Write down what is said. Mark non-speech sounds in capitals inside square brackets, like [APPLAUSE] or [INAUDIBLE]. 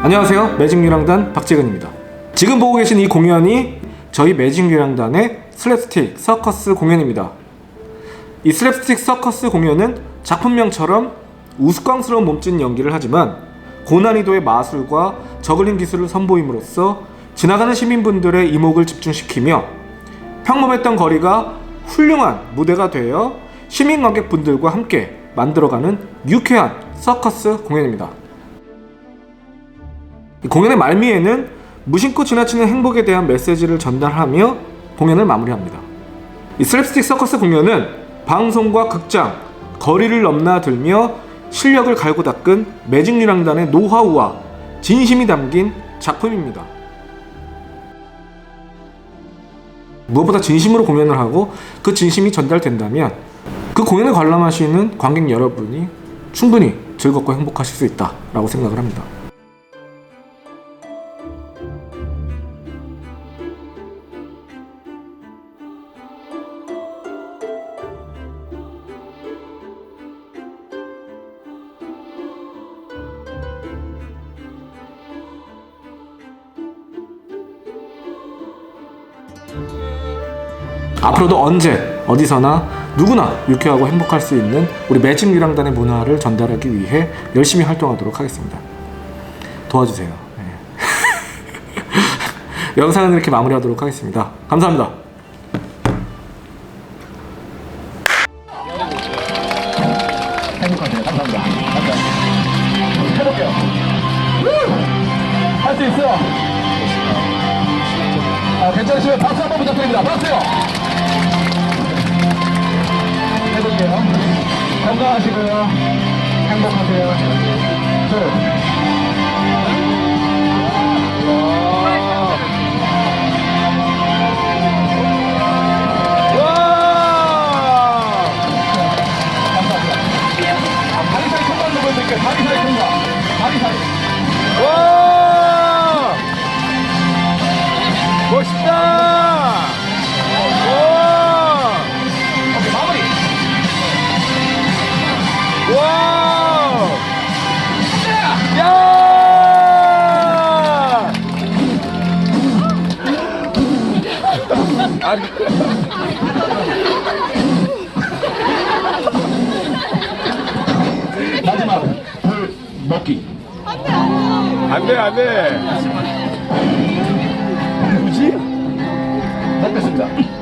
안녕하세요. 매직유랑단 박재근입니다. 지금 보고 계신 이 공연이 저희 매직유랑단의 슬랩스틱 서커스 공연입니다. 이 슬랩스틱 서커스 공연은 작품명처럼 우스꽝스러운 몸짓 연기를 하지만 고난이도의 마술과 저글링 기술을 선보임으로써 지나가는 시민분들의 이목을 집중시키며 평범했던 거리가 훌륭한 무대가 되어 시민 관객분들과 함께 만들어가는 유쾌한 서커스 공연입니다. 이 공연의 말미에는 무심코 지나치는 행복에 대한 메시지를 전달하며 공연을 마무리합니다. 이 슬랩스틱 서커스 공연은 방송과 극장, 거리를 넘나들며 실력을 갈고 닦은 매직유랑단의 노하우와 진심이 담긴 작품입니다. 무엇보다 진심으로 공연을 하고 그 진심이 전달된다면 그 공연을 관람하시는 관객 여러분이 충분히 즐겁고 행복하실 수 있다라고 생각을 합니다. 앞으로도 언제 어디서나 누구나 유쾌하고 행복할 수 있는 우리 매직 유랑단의 문화를 전달하기 위해 열심히 활동하도록 하겠습니다. 도와주세요. 네. [LAUGHS] 영상은 이렇게 마무리하도록 하겠습니다. 감사합니다. 행복하세요. 감사합니다. 감사합니다. 해볼게요. 할 수 있어요. 아, 괜찮으시면 박수 한번 부탁드립니다. 박수요. 해볼게요. 건강하시고요. 행복하세요. 둘. 멋있다! 마지막 불 먹기. 안 돼, 안 돼. 굳이? 먹겠습니다.